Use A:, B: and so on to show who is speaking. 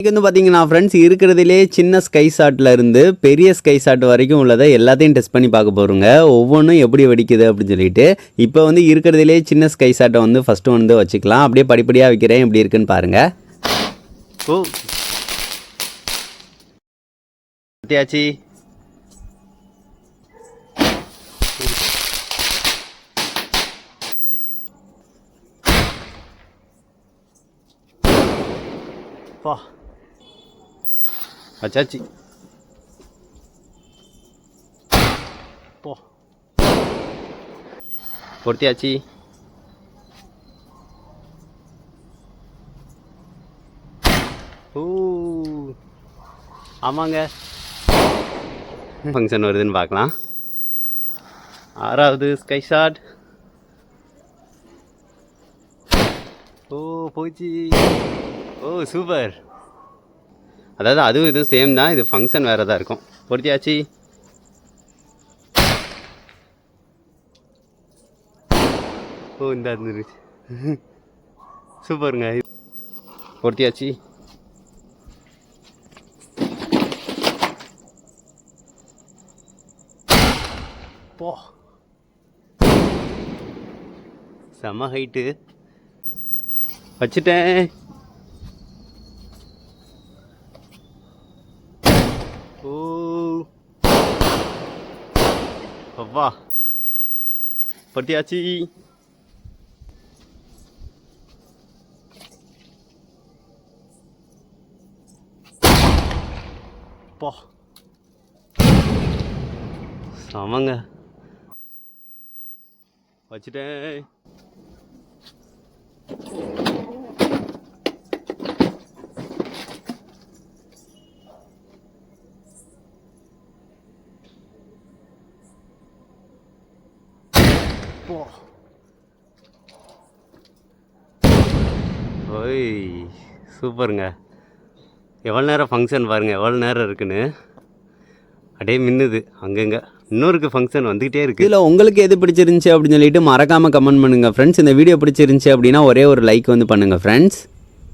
A: இன்னைக்கு வந்து பார்த்தீங்கன்னா ஃப்ரெண்ட்ஸ் இருக்கிறதுலே சின்ன ஸ்கை ஷாட்டில் இருந்து பெரிய ஸ்கை ஷாட் வரைக்கும் உள்ளதை எல்லாத்தையும் டெஸ்ட் பண்ணி பார்க்க போகிறோங்க ஒவ்வொன்றும் எப்படி வெடிக்குது அப்படின்னு சொல்லிட்டு இப்போ வந்து இருக்கிறதுலே சின்ன ஸ்கை ஷாட்டை வந்து ஃபஸ்ட்டு வந்து வச்சுக்கலாம். அப்படியே படிப்படியாக வைக்கிறேன் எப்படி இருக்குன்னு பாருங்கள் ஓ. பத்தியாச்சி பா. வச்சாச்சு போ. பொருத்தியாச்சு ஓ ஆமாங்க. ஃபங்க்ஷன் வருதுன்னு பார்க்கலாம். ஆறாவது ஸ்கை ஷாட் ஓ போச்சு ஓ சூப்பர் அதாவது அதுவும் இதுவும் சேம் தான். இது ஃபங்க்ஷன் வேறு தான் இருக்கும். பொருத்தியாச்சு. ஓ இந்த இருந்துருச்சு சூப்பருங்க. பொருத்தியாச்சு. போ. செம ஹைட்டு வச்சுட்டேன். ஓ அப்பா பட்டியாச்சி அப்பா ஆமாங்க வச்சுட்டேன் போ ஓய் சூப்பருங்க. எவ்வளோ நேரம் ஃபங்க்ஷன் பாருங்கள் எவ்வளோ நேரம் இருக்குன்னு. அப்படியே மின்னுது. அங்கங்க. இன்னொருக்கு ஃபங்க்ஷன் வந்துக்கிட்டே இருக்குது இதில் உங்களுக்கு எது பிடிச்சிருந்துச்சி அப்படின்னு சொல்லிட்டு மறக்காமல் கமெண்ட் பண்ணுங்கள் ஃப்ரெண்ட்ஸ் இந்த வீடியோ பிடிச்சிருந்துச்சி அப்படின்னா ஒரே ஒரு லைக் வந்து பண்ணுங்கள் ஃப்ரெண்ட்ஸ்